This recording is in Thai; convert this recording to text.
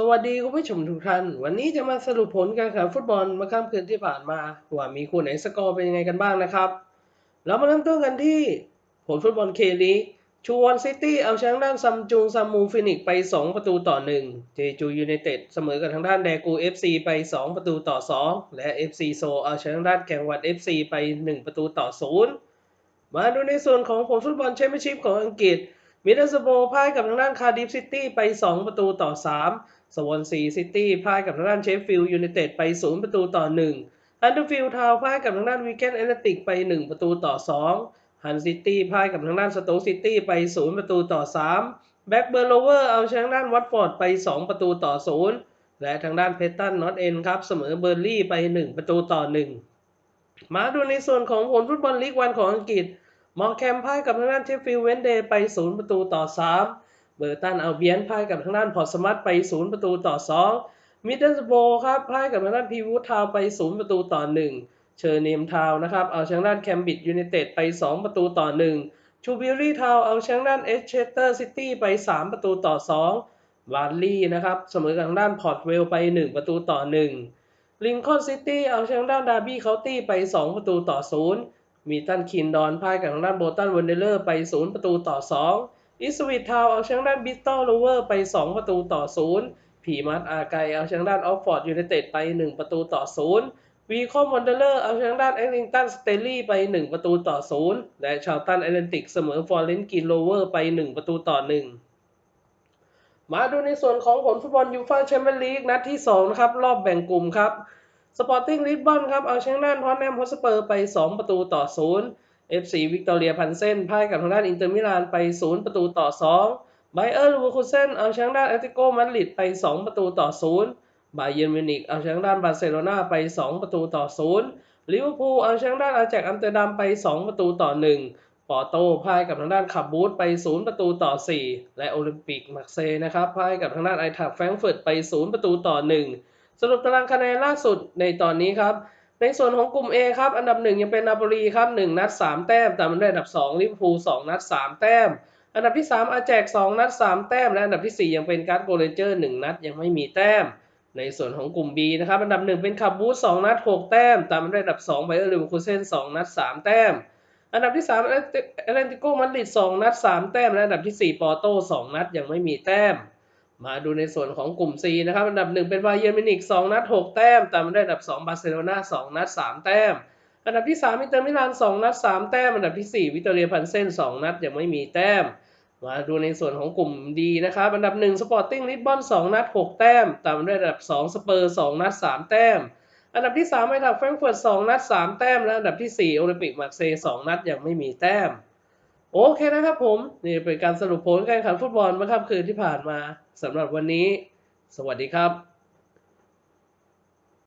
สวัสดีคุณผู้ชมทุกท่าน วันนี้จะมาสรุปผลการแข่งฟุตบอลเมื่อค่ำคืนที่ผ่านมา ว่ามีคู่ไหนสกอร์เป็นยังไงกันบ้างนะครับ เรามาเริ่มต้นกันที่ผลฟุตบอลเคลีชูวอนซิตี้เอาชนะด้านซัมจุงซัมมูฟินิกไป 2 ประตูต่อ 1 เจจูยูไนเต็ดเสมอกับทางด้านแดกู FC ไป 2 ประตูต่อ 2 และ FC โซเอาชนะด้านแข่งวัด FC ไป 1 ประตูต่อ 0 มาดูในส่วนของผลฟุตบอลแชมเปี้ยนชิพของอังกฤษมิดเดิลสโบรพ่ายกับทางด้านคาร์ดิฟซิตี้ไป 2 ประตูต่อ 3 สวอนซีซิตี้พ่ายกับทางด้านเชฟฟิลด์ยูไนเต็ดไป 0 ประตูต่อ1อันเดอร์ฟิลด์ทาวพ่ายกับทางด้านวีแกนแอตเลติกไป 1 ประตูต่อ2ฮันซิตี้พ่ายกับทางด้านสโตซิตี้ไป 0 ประตูต่อ 3 แบ็กเบอร์โลเวอร์เอาชนะทางด้านวัตฟอร์ดไป 2 ประตูต่อ 0 และทางด้านเพตันนอตเอ็นครับเสมอเบอร์ลี่ไป 1 ประตูต่อ 1 มาดูในส่วนของผลฟุตบอลลีกวันของอังกฤษมองแคมพ่ายกับทางด้านเชฟฟิลด์เวนเดย์ไป 0 ประตูต่อ 3 เบอร์ตันเอาเบียนพ่ายกับทางด้านพอร์สมัตไป 0 ประตูต่อ 2 มิดเดิลสโบครับพ่ายกับทางด้านพีวูดทาวไป 0 ประตูต่อ 1 เชอร์เนมทาวนะครับเอาชนะด้านแคมบิดยูไนเต็ดไป 2 ประตูต่อ 1 ชูบิลลี่ทาวเอาชนะด้านเอชเชสเตอร์ซิตี้ไป 3 ประตูต่อ 2 วาร์ลี่นะครับเสมอกับทางด้านพอร์ตเวลไป 1 ประตูต่อ 1 ลิงคอนซิตี้เอาชนะด้านดาร์บี้เคาน์ตี้ไป 2 ประตูต่อ 0 มีตันคินดอนพ่ายกับทางด้านโบตันวันเดเลอร์ไป 0 ประตูต่อ 2 อิสวิตทาวเอาชนะด้านบิสตอลโลเวอร์ไป 2 ประตูต่อ 0 ผีมัดอาไกเอาชนะด้านออฟฟอร์ดยูไนเต็ดไป 1 ประตูต่อ 0 วีคอมวันเดเลอร์เอาชนะด้านเอลิงตันสเตลลี่ไป 1 ประตูต่อ 0 และชาวตันแอตแลนติกเสมอฟอร์เรนกินโลเวอร์ไป 1 ประตูต่อ 1มาดูในส่วนของผลฟุตบอลยูฟ่าแชมเปี้ยนลีกนัดที่ 2 นะครับ รอบแบ่งกลุ่มครับสปอร์ติ้งลิสบอนครับ เอาชนะด้านทอตแนมฮอสเปอร์ไป 2 ประตูต่อ 0 FC วิกตอเรียพันเซนพ่ายกับทางด้านอินเตอร์มิลานไป 0 ประตูต่อ 2 ไบเออร์ลูคูเซนเอาชนะด้านแอตติโกมาดริดไป 2 ประตูต่อ 0 บาเยร์นมิวนิกเอาชนะด้านบาร์เซโลนาไป 2 ประตูต่อ 0 ลิเวอร์พูลเอาชนะด้านอาแจกอัมสเตอร์ดัมไป 2 ประตูต่อ 1 ปอร์โตพ่ายกับทางด้านขับบูธไป 0 ประตูต่อ 4 และโอลิมปิกมาร์เซนะครับพ่ายกับทางด้านไอทักแฟรงก์เฟิร์ตไป 0 ประตูต่อ 1 สรุปตารางคะแนนล่าสุดในตอนนี้ครับ ในส่วนของกลุ่ม A ครับ อันดับ 1 ยังเป็นนาโปลีครับ1นัด 3 แต้มตามมาด้อันดับ2ลิเวอร์พูล2นัด 3 แต้ม อันดับที่ 3 อาแจก 2 นัด 3 แต้ม และอันดับทีสี่4 ยังเป็นการ์ดโกลเรนเจอร์ 1 นัดยังไม่มีแต้ม ในส่วนของกลุ่ม B นะครับ อันดับ 1 เป็นคาบูส2นัด 6 แต้ม ตามมาด้วยอันดับ2ไบเออร์ลิเวอร์คูเซน2นัด 3 แต้ม อันดับที่3เอเลนติโกมาดริด2นัด 3 แต้ม และอันดับทีสี่4 ปอร์โต2นัดยังไม่มีแต้ม มาดูในส่วนของกลุ่ม C นะครับ อันดับ 1 เป็นบาเยิร์นมินิก2นัด 6 แต้ม ตามมาด้วยอันดับ 2 บาร์เซโลนา2นัด 3 แต้ม อันดับที่3อิเตอร์มิลาน 2 นัด 3 แต้ม อันดับที่ 4 วิตเตอเรียพันเซน2 นัด ยังไม่มีแต้ม มาดูในส่วนของกลุ่ม D นะครับ อันดับ 1 สปอร์ติ้งลิสบอน 2 นัด 6 แต้ม ตามมาด้วยอันดับ 2 สเปอร์ 2 นัด 3 แต้ม อันดับที่3ไอทักแฟรงก์เฟิร์ต 2 นัด 3 แต้ม และอันดับที่ 4 โอลิมปิกมาร์เซย์ 2 นัด ยังไม่มีแต้ม โอเคนะครับผม นี่เป็นการสรุปผลการแข่งขันฟุตบอลเมื่อค่ำคืนที่ผ่านมาสำหรับวันนี้ สวัสดีครับ